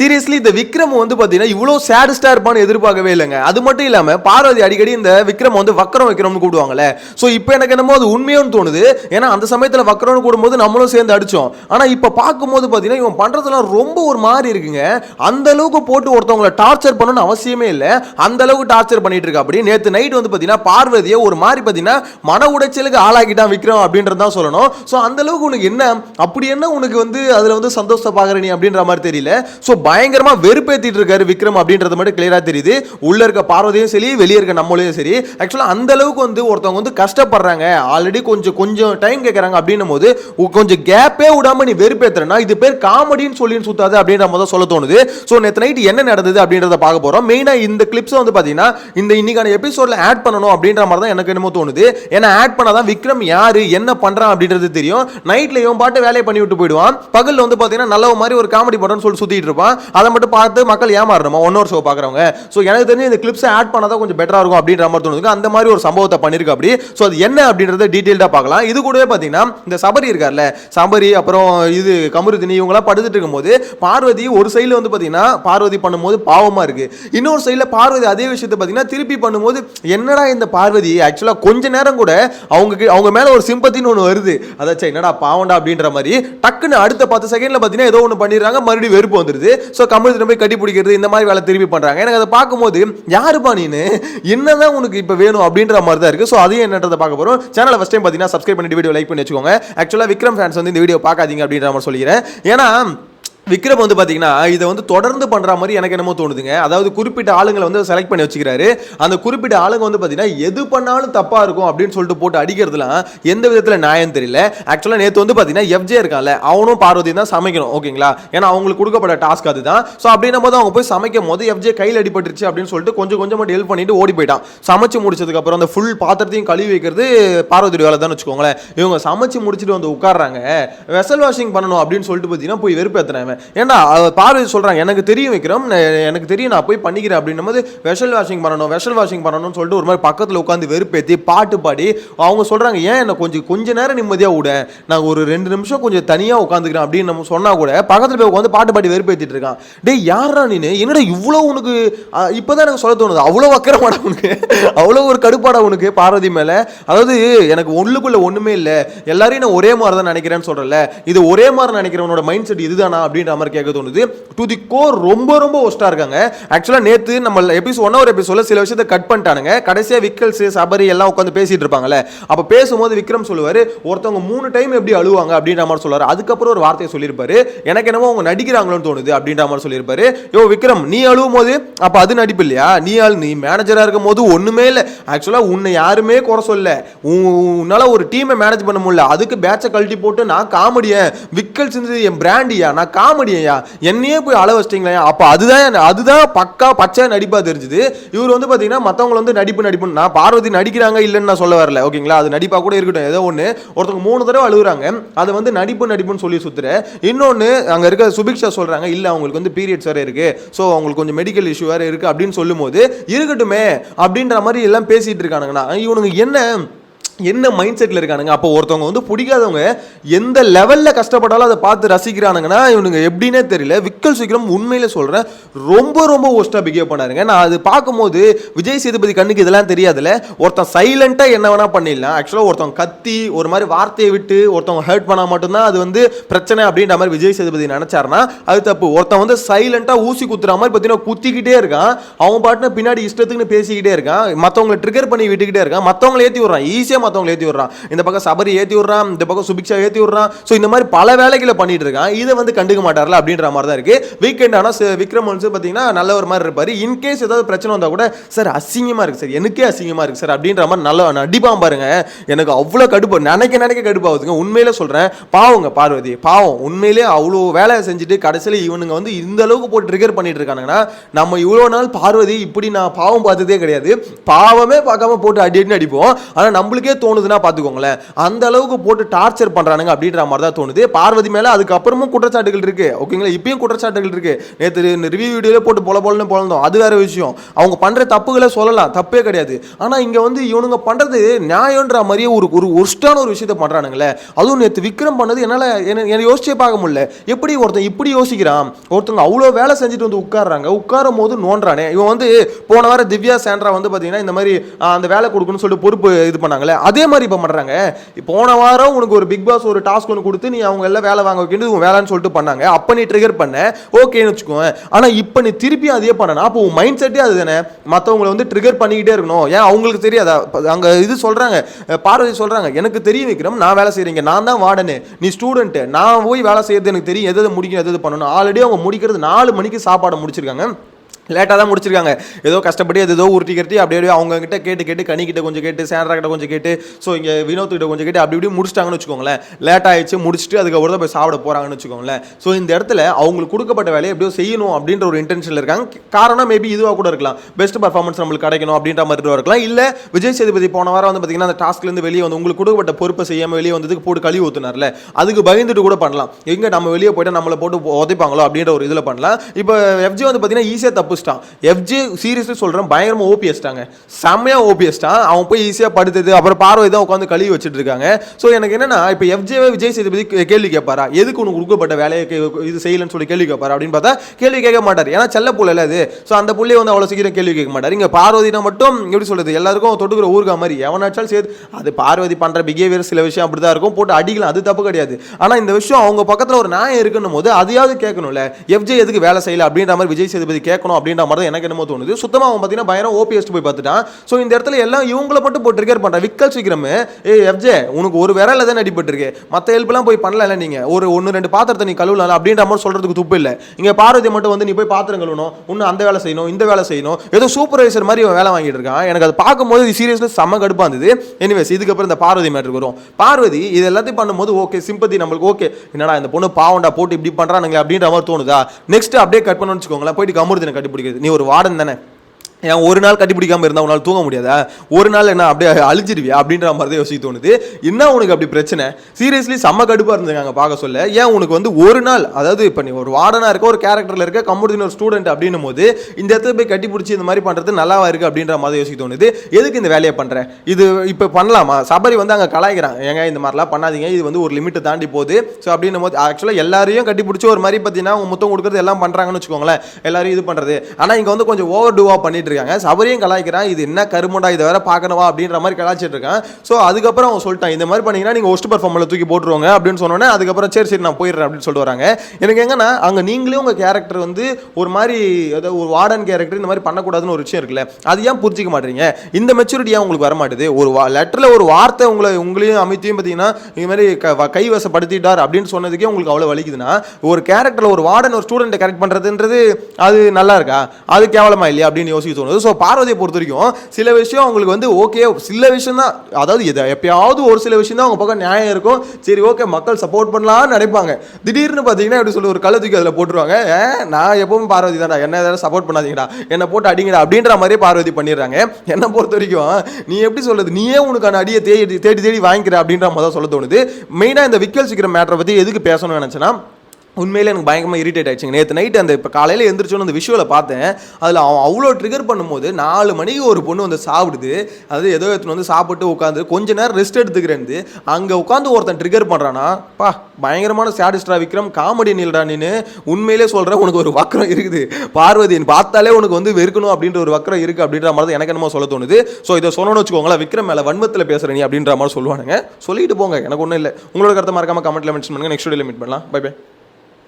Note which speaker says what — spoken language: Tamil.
Speaker 1: சீரியஸ்லி இந்த விக்ரம் வந்து பார்த்தீங்கன்னா இவ்வளோ சேடஸ்டா இருப்பான்னு எதிர்பார்க்கவே இல்லைங்க. அது மட்டும் இல்லாமல் பார்வதி அடிக்கடி இந்த விக்ரம் வந்து வக்கரம் வைக்கிறோம்னு கூடுவாங்களே ஸோ இப்போ எனக்கு என்னமோ அது உண்மையோன்னு தோணுது. ஏன்னா அந்த சமயத்தில் வக்கரம்னு கூடும்போது நம்மளும் சேர்ந்து அடித்தோம் ஆனால் இப்போ பார்க்கும்போது பார்த்தீங்கன்னா இவன் பண்ணுறதுலாம் ரொம்ப ஒரு மாதிரி இருக்குங்க. அந்த அளவுக்கு போட்டு ஒருத்தவங்களை டார்ச்சர் பண்ணணும்னு அவசியமே இல்லை. அந்த அளவுக்கு டார்ச்சர் பண்ணிட்டு இருக்கா. அப்படி நேற்று நைட் வந்து பார்த்தீங்கன்னா பார்வதியை ஒரு மாதிரி பார்த்தீங்கன்னா மன உடைச்சலுக்கு ஆளாக்கிட்டான் விக்ரம் அப்படின்றது தான் சொல்லணும். ஸோ அந்த அளவுக்கு உனக்கு என்ன? அப்படி என்ன உனக்கு வந்து அதில் வந்து சந்தோஷத்தை பாக்குற நீ அப்படின்ற மாதிரி தெரியல. ஸோ பயங்கரமா வெறுப்பேத்திட்டு இருக்காரு விக்ரம் அப்படின்றது மட்டும் கிளியரா தெரியுது. உள்ள இருக்க பார்வதியும் சரி வெளியே இருக்க நம்மளையும் சரி. ஆக்சுவலா அந்த அளவுக்கு வந்து ஒருத்தவங்க வந்து கஷ்டப்படுறாங்க. ஆல்ரெடி கொஞ்சம் கொஞ்சம் டைம் கேட்கறாங்க அப்படின்னும் போது உ- கொஞ்சம் கேப்பே விடாம நீ வெறுப்பேத்துறனா இது பேர் காமெடின்னு சொல்லி சுத்தாது அப்படின்ற மாதிரி தான் சொல்ல தோணுது. ஸோ நேற்று நைட் என்ன நடந்தது அப்படின்றத பார்க்க போறோம். மெயினா இந்த கிளிப்ஸ் வந்து பாத்தீங்கன்னா இந்த இன்னைக்கான எபிசோட்ல ஆட் பண்ணணும் அப்படின்ற மாதிரி தான் எனக்கு என்னமோ தோணுது. ஏன்னா ஆட் பண்ணாதான் விக்ரம் யாரு என்ன பண்றான் அப்படின்றது தெரியும். நைட்ல இவன் பாட்டு வேலையை பண்ணி விட்டு போயிடுவான். பகல்ல வந்து பாத்தீங்கன்னா நல்ல மாதிரி ஒரு காமெடி படம்னு சொல்லி சுத்திட்டு இருப்பான். அதை மட்டும் பார்த்து மக்கள் ஏமாறணுமா? ஒன்னொரு ஷோ பார்க்குறவங்க. ஸோ எனக்கு தெரிஞ்சு இந்த கிளிப்ஸை ஆட் பண்ணாதான் கொஞ்சம் பெட்டராக இருக்கும் அப்படின்ற மாதிரி தோணுது. அந்த மாதிரி ஒரு சம்பவத்தை பண்ணிருக்கு அப்படி. ஸோ அது என்ன அப்படின்றத டீட்டெயில்டாக பார்க்கலாம். இது கூடவே பார்த்தீங்கன்னா இந்த சபரி இருக்கார்ல சபரி அப்புறம் இது கமருதினி இவங்களாம் படுத்துட்டு இருக்கும்போது பார்வதி ஒரு சைடில் வந்து பார்த்தீங்கன்னா பார்வதி பண்ணும்போது பாவமாக இருக்குது இன்னொரு சைடில் பார்வதி அதே விஷயத்தை பார்த்தீங்கன்னா திருப்பி பண்ணும்போது என்னடா இந்த பார்வதி? ஆக்சுவலாக கொஞ்ச நேரம் கூட அவங்க அவங்க மேலே ஒரு சிம்பத்தின்னு ஒன்று வருது. அதாச்சும் என்னடா பாவண்டா அப்படின்ற மாதிரி டக்குன்னு அடுத்த பத்து செகண்டில் பார்த்தீங்கன்னா ஏதோ ஒன்று பண்ணிடுறாங்க. மறுபடியும் வெறுப்பு வந்துடுது ஸோ கமருதினை போய் கட்டி பிடிக்கிறது இந்த மாதிரி வேலை திருப்பி பண்ணுறாங்க எனக்கு அதை பார்க்கும்போது யாருப்பா நீனு? என்னதான் உனக்கு இப்போ வேணும் அப்படின்ற மாதிரி தான் இருக்குது ஸோ அதையும் என்னன்றதை பார்க்க போகிறோம் சேனலை ஃபஸ்ட் டைம் பார்த்தீங்கன்னா சப்ஸ்கிரைப் பண்ணிட்டு வீடியோ லைக் பண்ணி வச்சுக்கோங்க. ஆக்சுவலாக விக்ரம் ஃபேன்ஸ் வந்து இந்த வீடியோ பார்க்காதீங்க அப்படின்ற மாதிரி சொல்லிக்கிறேன். ஏன்னா விக்ரம் வந்து பார்த்தீங்கன்னா இதை வந்து தொடர்ந்து பண்ணுற மாதிரி எனக்கு என்னமோ தோணுதுங்க. அதாவது குறிப்பிட்ட ஆளுங்களை வந்து செலக்ட் பண்ணி வச்சுக்கிறாரு. அந்த குறிப்பிட்ட ஆளுங்க வந்து பார்த்தீங்கன்னா எது பண்ணாலும் தப்பாக இருக்கும் அப்படின்னு சொல்லிட்டு போட்டு அடிக்கிறதுலாம் எந்த விதத்தில் நியாயம் தெரியல. ஆக்சுவலாக நேற்று வந்து பார்த்தீங்கன்னா எஃப்ஜே இருக்கான்ல அவனும் பார்வதி தான் சமைக்கணும் ஓகேங்களா? ஏன்னா அவங்களுக்கு கொடுக்கப்பட்ட டாஸ்க் அதுதான். ஸோ அப்படின்னும் போது அவங்க போய் சமைக்கும் போது எஃப்ஜே கையில் அடிபட்டுருச்சு அப்படின்னு சொல்லிட்டு கொஞ்சம் கொஞ்சம் மட்டும் ஹெல்ப் பண்ணிட்டு ஓடி போயிட்டான். சமைச்சு முடிச்சதுக்கப்புறம் அந்த ஃபுல் பாத்திரத்தையும் கழுவி வைக்கிறது பார்வதி வேலை தான் வச்சுக்கோங்களேன். இவங்க சமைச்சு முடிச்சுட்டு வந்து உட்கார்றாங்க. வெசல் வாஷிங் பண்ணணும் அப்படின்னு சொல்லிட்டு பார்த்தீங்கன்னா போய் வெறுப்பேத்துறாங்க. ஏன்னா அவ பார்வதி சொல்கிறாங்க எனக்கு தெரியும் வைக்கிறோம் எனக்கு தெரியும் நான் போய் பண்ணிக்கிறேன். அப்படின்னும் போது வெஷல் வாஷிங் பண்ணணும் வெஷல் வாஷிங் பண்ணணும்னு சொல்லிட்டு ஒரு மாதிரி பக்கத்தில் உட்காந்து வெறுப்பேற்றி பாட்டு பாடி அவங்க சொல்கிறாங்க ஏன் என்ன கொஞ்சம் கொஞ்ச நேரம் நிம்மதியாக விட நான் ஒரு ரெண்டு நிமிஷம் கொஞ்சம் தனியாக உட்காந்துக்கிறேன் அப்படின்னு நம்ம சொன்னால் கூட பக்கத்தில் போய் உட்காந்து பாட்டு பாடி வெறுப்பேற்றிட்டு இருக்கான். டே யாரா நீனு? என்னடா இவ்வளோ உனக்கு இப்போ தான் எனக்கு சொல்ல தோணுது அவ்வளோ வக்கரமாடா உனக்கு அவ்வளோ ஒரு கடுப்பாடா உனக்கு பார்வதி மேலே. அதாவது எனக்கு ஒன்றுக்குள்ளே ஒன்றுமே இல்லை எல்லாரையும் நான் ஒரே மாதிரி தான் நினைக்கிறேன்னு சொல்கிறல இது ஒரே மாதிரி நினைக்கிறவனோட மைண்ட் செட் இதுதானா அப்படின்ற மாதிரி கேட்க தோணுது. டு தி கோர் ரொம்ப ரொம்ப ஒஸ்டா இருக்காங்க. ஆக்சுவலா நேத்து நம்ம எபிசோட் ஒன் ஒரு எபிசோட சில விஷயத்தை கட் பண்ணிட்டானுங்க. கடைசியா விக்கல்ஸ் சபரி எல்லாம் உட்காந்து பேசிட்டு இருப்பாங்கல்ல. அப்ப பேசும்போது விக்ரம் சொல்லுவாரு ஒருத்தவங்க மூணு டைம் எப்படி அழுவாங்க? அப்படின்ற மாதிரி சொல்லுவாரு. அதுக்கப்புறம் ஒரு வார்த்தையை சொல்லியிருப்பாரு. எனக்கு என்னமோ அவங்க நடிக்கிறாங்களோன்னு தோணுது அப்படின்ற மாதிரி சொல்லியிருப்பாரு. யோ விக்ரம் நீ அழுவும் போது அப்ப அது நடிப்பு இல்லையா? நீ அழு நீ மேனேஜரா இருக்கும் போது ஒன்றுமே இல்லை. ஆக்சுவலா உன்னை யாருமே குறை சொல்ல உன்னால் உன்னால ஒரு டீமை மேனேஜ் பண்ண முடியல. அதுக்கு பேட்சை கழட்டி போட்டு நான் காமெடியன் விக்கல் செஞ்சது என் பிராண்டியா நான் காமெடியா என்னையே போய் அள வச்சிட்டீங்களா அப்போ அதுதான் அதுதான் பக்கா பச்சை நடிப்பாக தெரிஞ்சுது. இவர் வந்து பார்த்தீங்கன்னா மத்தவங்க வந்து நடிப்பு நடிப்பு நான் பார்வதி நடிக்கிறாங்க இல்லைன்னு நான் சொல்ல வரல. ஓகேங்களா? அது நடிப்பாக கூட இருக்கட்டும் ஏதோ ஒன்று ஒருத்தவங்க மூணு தடவை அழுகுறாங்க. அதை வந்து நடிப்பு நடிப்புன்னு சொல்லி சுற்றுற இன்னொன்று அங்கே இருக்க சுபிக்ஷா சொல்கிறாங்க இல்லை அவங்களுக்கு வந்து பீரியட்ஸ் வேறு இருக்குது ஸோ அவங்களுக்கு கொஞ்சம் மெடிக்கல் இஷ்யூ வேறு இருக்குது அப்படின்னு சொல்லும்போது இருக்கட்டுமே அப்படின்ற மாதிரி எல்லாம் பேசிகிட்டு இருக்கானுங்கண்ணா. இவனுங்க என்ன என்ன மைண்ட் செட்டில் இருக்கானுங்க? அப்போ ஒருத்தவங்க வந்து பிடிக்காதவங்க எந்த லெவலில் கஷ்டப்பட்டாலும் அதை பார்த்து ரசிக்கிறானுங்கன்னா இவனுங்க எப்படின்னே தெரியல. விக்கல் சீக்கிரம் உண்மையில் சொல்கிறேன் ரொம்ப ரொம்ப ஒஸ்ட்டாக பிஹேவ் பண்ணாருங்க. நான் அது பார்க்கும்போது விஜய் சேதுபதி கண்ணுக்கு இதெல்லாம் தெரியாதுல்ல. ஒருத்தன் சைலண்ட்டாக என்ன வேணால் பண்ணிடலாம். ஆக்சுவலாக ஒருத்தவங்க கத்தி ஒரு மாதிரி வார்த்தையை விட்டு ஒருத்தவங்க ஹர்ட் பண்ணால் மட்டும்தான் அது வந்து பிரச்சனை அப்படின்ற மாதிரி விஜய் சேதுபதி நினச்சாருன்னா அது தப்பு. ஒருத்தன் வந்து சைலண்ட்டாக ஊசி குத்துற மாதிரி பார்த்தீங்கன்னா குத்திக்கிட்டே இருக்கான். அவன் பாட்டுன்னு பின்னாடி இஷ்டத்துக்குன்னு பேசிக்கிட்டே இருக்கான். மற்றவங்களை ட்ரிகர் பண்ணி விட்டுக்கிட்டே இருக்கான். மற்றவங்களை ஏற்றி விட்றான். ஈஸியாக மற்றவங்களை ஏற்றி விட்றான். இந்த பக்கம் சபரி ஏற்றி விட்றான் இந்த பக்கம் சுபிக்ஷா ஏற்றி விட்றான். ஸோ இந்த மாதிரி பல வேலைகளை பண்ணிட்டு இருக்கான். இதை வந்து கண்டுக்க மாட்டார்ல அப்படின்ற மாதிரி தான் இருக்கு வீக்கெண்ட் ஆனால் விக்ரம் வந்து பார்த்தீங்கன்னா நல்ல ஒரு மாதிரி இருப்பார். இன்கேஸ் ஏதாவது பிரச்சனை வந்தால் கூட சார் அசிங்கமாக இருக்கு சார். எனக்கே அசிங்கமாக இருக்கு சார். அப்படின்ற மாதிரி நல்ல நடிப்பான் பாருங்க. எனக்கு அவ்வளோ கடுப்பு. நினைக்க நினைக்க கடுப்பாகுதுங்க உண்மையிலே சொல்கிறேன் பாவங்க பார்வதி. பாவம். உண்மையிலே அவ்வளோ வேலை செஞ்சுட்டு கடைசியில் இவனுங்க வந்து இந்த அளவுக்கு போட்டு ட்ரிகர் பண்ணிட்டு இருக்கானுங்கன்னா நம்ம இவ்வளோ நாள் பார்வதி இப்படி நான் பாவம் பார்த்ததே கிடையாது. பாவமே பார்க்காம போட்டு அடி அடி அடிப்போம். ஆனால் நம்மளுக்கே தோணுதுன்னா பார்த்துக்கோங்களேன். அந்த அளவுக்கு போட்டு டார்ச்சர் பண்ணுறானுங்க அப்படின்ற மாதிரி தான் தோணுது. பார்வதி மேலே அதுக்கப்புறமும் குற்றச்சாட்டுகள் இருக்கு. ஓகேங்களா? இப்பயும் குற்றச்சாட்டுகள் இருக்கு. நேற்று ரிவ்யூ வீடியோவில் போட்டு பொல பொலன்னு பொழந்தோம் அது வேற விஷயம். அவங்க பண்ணுற தப்புகளை சொல்லலாம். தப்பே கிடையாது. ஆனால் இங்கே வந்து இவனுங்க பண்ணுறது நியாயம்ன்ற மாதிரியே ஒரு ஒரு ஒர்ஸ்டான ஒரு விஷயத்த பண்றானுங்களே. அதுவும் நேற்று விக்ரம் பண்ணது என்னால் என்ன யோசிச்சே பார்க்க முடியல. எப்படி ஒருத்தன் இப்படி யோசிக்கிறான்? ஒருத்தவங்க அவ்வளோ வேலை செஞ்சுட்டு வந்து உட்கார்றாங்க. உட்காரும் போது நோன்றானே இவன் வந்து போன வாரம் திவ்யா சாண்ட்ரா வந்து பார்த்தீங்கன்னா இந்த மாதிரி அந்த வேலை கொடுக்கணும்னு சொல்லிட்டு பொறுப்பு இது பண்ணாங்களே. அதே மாதிரி இப்போ பண்ணுறாங்க போன வாரம் உனக்கு ஒரு பிக் பாஸ் ஒரு டாஸ்க் ஒன்று கொடுத்து நீ அவங்க எல்லாம் வேலை வாங்க வைக்கணும் உன் வேலைன்னு சொல்லிட்டு பண்ணாங்க. அப்போ நீ ட்ரிகர் பண்ண. ஓகேன்னு வச்சுக்கோங்க ஆனால் இப்போ நீ திருப்பி அதே பண்ணனா அப்போ உன் மைண்ட் செட்டே அது தானே. மற்றவங்களை வந்து ட்ரிகர் பண்ணிக்கிட்டே இருக்கணும். ஏன்? அவங்களுக்கு தெரியாதா? அங்கே இது சொல்கிறாங்க பார்வதி சொல்கிறாங்க எனக்கு தெரியும் விக்ரம் நான் வேலை செய்கிறீங்க நான் தான் வார்டனு. நீ ஸ்டூடெண்ட்டு நான் போய் வேலை செய்கிறது எனக்கு தெரியும். எது எது முடிக்கணும் எது எது பண்ணணும். ஆல்ரெடி அவங்க முடிக்கிறது நாலு மணிக்கு சாப்பாடு முடிச்சிருக்காங்க. லேட்டாக தான் முடிச்சிருக்காங்க. ஏதோ கஷ்டப்பட்டு அது ஏதோ உருட்டி கட்டி அப்படியே அப்படியே அவங்க கேட்டு கேட்டு கனிக்கிட்ட கொஞ்சம் கேட்டு சேனரா கிட்ட கொஞ்சம் கேட்டு ஸோ இங்கே வினோத் கிட்ட கொஞ்சம் கேட்டு அப்படி இப்படி முடிச்சிட்டாங்கன்னு வச்சுக்கோங்களேன். லேட் ஆயிடுச்சு முடிச்சுட்டு அதுக்கப்புறம் தான் போய் சாப்பிட போகிறாங்கன்னு வச்சுக்கோங்களேன். ஸோ இந்த இடத்துல அவங்களுக்கு கொடுக்கப்பட்ட வேலையை எப்படியோ செய்யணும் அப்படின்ற ஒரு இன்டென்ஷனில் இருக்காங்க. காரணம் மேபி இதுவாக கூட இருக்கலாம். பெஸ்ட் பர்ஃபார்மன்ஸ் நம்மளுக்கு கிடைக்கணும் அப்படின்ற மாதிரி இருக்கலாம். இல்லை விஜய் சேதுபதி போன வாரம் வந்து பார்த்தீங்கன்னா அந்த டாஸ்க்லேருந்து வெளியே வந்து உங்களுக்கு கொடுக்கப்பட்ட பொறுப்பை செய்யாமல் வெளியே வந்ததுக்கு போட்டு கழுவி ஊத்துனார்ல. அதுக்கு பயந்துட்டு கூட பண்ணலாம். எங்கே நம்ம வெளியே போயிட்டு நம்மளை போட்டு உதைப்பாங்களோ அப்படின்ற ஒரு இதில் பண்ணலாம். இப்போ எஃப்ஜி வந்து பார்த்தீங்கன்னா ஈஸியாக தப்பு தப்புச்சிட்டான் எஃப்ஜி சீரியஸ்லி சொல்கிறேன் பயங்கரமாக ஓபிஎஸ்ட்டாங்க செம்மையாக ஓபிஎஸ்ட்டான் அவன் போய் ஈஸியாக படுத்தது அப்புறம் பார்வதி தான் உட்காந்து கழுவி வச்சுட்டு இருக்காங்க ஸோ எனக்கு என்னன்னா இப்போ எஃப்ஜேவை விஜய் சேதுபதி கே- கேள்வி கேட்பாரா? எதுக்கு உனக்கு கொடுக்கப்பட்ட வேலையை கே- இது செய்யலன்னு சொல்லி கேள்வி கேட்பாரா? அப்படின்னு பார்த்தா கேள்வி கேட்க மாட்டார். ஏன்னா செல்ல புள்ள அது. ஸோ அந்த புள்ளைய வந்து அவ்வளோ சீக்கிரம் கேள்வி கேட்க மாட்டார். இங்கே பார்வதினா மட்டும் எப்படி சொல்றது எல்லாருக்கும் தொட்டுக்கிற ஊருக்கா மாதிரி. எவனாச்சாலும் சேர்த்து அது பார்வதி பண்ணுற பிஹேவியர் சில விஷயம் அப்படி தான் இருக்கும். போட்டு அடிக்கலாம் அது தப்பு கிடையாது. ஆனால் இந்த விஷயம் அவங்க பக்கத்தில் ஒரு நியாயம் இருக்குன்னும் போது அதையாவது கேட்கணும்ல. எஃப்ஜே எதுக்கு வேலை செய்யல அப்படின்ற மாதிரி விஜய் சேதுபதி கேட்கணும் அப்படின்னு அப்படின்ற மாதிரி தான் எனக்கு என்னமோ தோணுது. சுத்தமாக அவன் பார்த்தீங்கன்னா பயங்கரம் ஓபிஎஸ் போய் பார்த்துட்டான். ஸோ இந்த இடத்துல எல்லாம் இவங்களை மட்டும் போட்டு ட்ரிகர் பண்ணுறான் விக்கல் சீக்கிரம். ஏ எஃப்ஜே உனக்கு ஒரு விரல தான் அடிபட்டுருக்கு. மற்ற ஹெல்ப்லாம் போய் பண்ணல நீங்கள் ஒரு ஒன்று ரெண்டு பாத்திரத்தை நீ கழுவலாம் அப்படின்ற மாதிரி சொல்கிறதுக்கு துப்பு இல்லை. இங்கே பார்வதி மட்டும் வந்து நீ போய் பாத்திரம் கழுவணும். இன்னும் அந்த வேலை செய்யணும் இந்த வேலை செய்யணும். ஏதோ சூப்பர்வைசர் மாதிரி இவன் வேலை வாங்கிட்டு இருக்கான். எனக்கு அது பார்க்கும்போது சீரியஸ்லி செம்ம கடுப்பாக இருந்தது. எனிவேஸ் இதுக்கப்புறம் இந்த பார்வதி மேட்டருக்கு வரும் பார்வதி இது எல்லாத்தையும் பண்ணும்போது ஓகே சிம்பதி நம்மளுக்கு ஓகே என்னடா இந்த பொண்ணு பாவண்டா போட்டு இப்படி பண்ணுறானுங்க அப்படின்ற மாதிரி தோணுதா? நெக்ஸ்ட் அப்படியே கட் பண்ணணும்னு வச்சுக்கோங்களேன். போயிட்டு கமுருதினை கண்டுபிடிக்கிறது. நீ ஒரு வார்டன் தானே? ஏன் ஒரு நாள் கட்டி இருந்தால் இருந்தா உன்னால தூங்க முடியாதா? ஒரு நாள் என்ன அப்படியே அழிஞ்சிருவியா அப்படின்ற மாதிரி தான் யோசிக்க தோணுது. என்ன உனக்கு அப்படி பிரச்சனை? சீரியஸ்லி செம்ம கடுப்பாக இருந்தாங்க பார்க்க சொல்ல. ஏன் உனக்கு வந்து ஒரு நாள் அதாவது இப்போ நீ ஒரு வார்டனாக இருக்க ஒரு கேரக்டரில் இருக்க கம்முடின ஒரு ஸ்டூடெண்ட் அப்படின்னும் போது இந்த இடத்துல போய் கட்டி பிடிச்சி இந்த மாதிரி பண்ணுறது நல்லாவா இருக்கு அப்படின்ற மாதிரி யோசிக்க தோணுது. எதுக்கு இந்த வேலையை பண்ணுறேன் இது இப்போ பண்ணலாமா? சபரி வந்து அங்கே கலாய்க்கிறாங்க ஏங்க இந்த மாதிரிலாம் பண்ணாதீங்க. இது வந்து ஒரு லிமிட்டை தாண்டி போகுது. ஸோ அப்படின்னும் போது ஆக்சுவலாக எல்லாரையும் கட்டி பிடிச்சி ஒரு மாதிரி பார்த்தீங்கன்னா அவங்க முத்தம் கொடுக்குறது எல்லாம் பண்ணுறாங்கன்னு வச்சுக்கோங்களேன். எல்லாரும் இது பண்ணுறது ஆனால் இங்கே வந்து கொஞ்சம் ஓவர் டூவாக பண்ணிட்டு இருக்காங்க சபரியும் கலாய்க்கிறான். இது என்ன கருமண்டா இதை வேற பார்க்கணுமா அப்படின்ற மாதிரி கலாய்ச்சிட்டு இருக்கான் ஸோ அதுக்கப்புறம் அவன் சொல்லிட்டான் இந்த மாதிரி பண்ணீங்கன்னா நீங்க ஒஸ்ட் பர்ஃபார்மில் தூக்கி போட்டுருவாங்க அப்படின்னு சொன்னோன்னே அதுக்கப்புறம் சரி சரி நான் போயிடுறேன் அப்படின்னு சொல்லிட்டு வராங்க. எனக்கு எங்கன்னா அங்க நீங்களே உங்க கேரக்டர் வந்து ஒரு மாதிரி அதாவது ஒரு வார்டன் கேரக்டர் இந்த மாதிரி பண்ணக்கூடாதுன்னு ஒரு விஷயம் இருக்குல்ல அது ஏன் புரிஞ்சிக்க மாட்டீங்க இந்த மெச்சூரிட்டியாக ஏன் உங்களுக்கு வர மாட்டேது ஒரு லெட்டரில் ஒரு வார்த்தை உங்களை உங்களையும் அமைத்தையும் பார்த்தீங்கன்னா இது மாதிரி கைவசப்படுத்திட்டார் அப்படின்னு சொன்னதுக்கே உங்களுக்கு அவ்வளோ வலிக்குதுன்னா ஒரு கேரக்டரில் ஒரு வார்டன் ஒரு ஸ்டூடெண்ட்டை கரெக்ட் பண்ணுறதுன்றது அது நல்லா இருக்கா? அது கேவலமா இல்லையா? அப்படின்னு யோசிக்க தோணுது. ஸோ பார்வதியை பொறுத்த வரைக்கும் சில விஷயம் அவங்களுக்கு வந்து ஓகே சில விஷயம் தான் அதாவது எதை எப்பயாவது ஒரு சில விஷயம் தான் அவங்க பக்கம் நியாயம் இருக்கும். சரி ஓகே மக்கள் சப்போர்ட் பண்ணலாம்னு நினைப்பாங்க. திடீர்னு பார்த்தீங்கன்னா எப்படி சொல்லி ஒரு கள்ள தூக்கி அதில் போட்டுருவாங்க. நான் எப்பவும் பார்வதி தான்டா என்ன எதாவது சப்போர்ட் பண்ணாதீங்கடா. என்னை போட்டு அடிங்கடா அப்படின்ற மாதிரியே பார்வதி பண்ணிடுறாங்க. என்னை பொறுத்த வரைக்கும் நீ எப்படி சொல்றது நீயே உனக்கான அடியை தேடி தேடி தேடி வாங்கிக்கிற அப்படின்ற மாதிரி தான் சொல்ல தோணுது. மெயினாக இந்த விக்கல் சிக்கிற மேட்டரை பற்றி எதுக்கு பேசணும்னு நினச்சேன்னா உண்மையிலே எனக்கு பயங்கரமாக இரிட்டேட் ஆயிடுச்சுங்க. நேற்று நைட் அந்த இப்போ காலையில் எழுந்திரிச்சோன்னு அந்த விஷுவலை பார்த்தேன். அதில் அவன் அவ்வளோ ட்ரிகர் பண்ணும்போது நாலு மணிக்கு ஒரு பொண்ணு வந்து சாப்பிடுது. அது ஏதோ எடுத்துன்னு வந்து சாப்பிட்டு உட்காந்து கொஞ்ச நேரம் ரெஸ்ட் எடுத்துக்கிறேன் அங்கே உட்காந்து ஒருத்தன் ட்ரிகர் பண்ணுறானா பா பயங்கரமான சேடிஸ்டா விக்ரம் காமெடி நீல்டா நீனு உண்மையிலே சொல்கிறேன் உனக்கு ஒரு வக்கரம் இருக்குது. பார்வதி பார்த்தாலே உனக்கு வந்து வெறுக்கணும் அப்படின்ற ஒரு வக்கரம் இருக்குது அப்படின்ற மாதிரி தான் எனக்கு என்னமோ சொல்ல தோணுது. ஸோ இதை சொல்லணும்னு வச்சுக்கோங்களேன் விக்ரம் மேலே வன்மத்தில் பேசுகிற நீ அப்படின்ற மாதிரி சொல்லுவானுங்க. சொல்லிட்டு போங்க எனக்கு ஒன்றும் இல்லை. உங்களோட கருத்தை மறக்காம கமெண்ட்டில் மென்ஷன் பண்ணுங்கள் நெக்ஸ்ட் வீடியோவில் மீட் பண்ணலாம். Bye by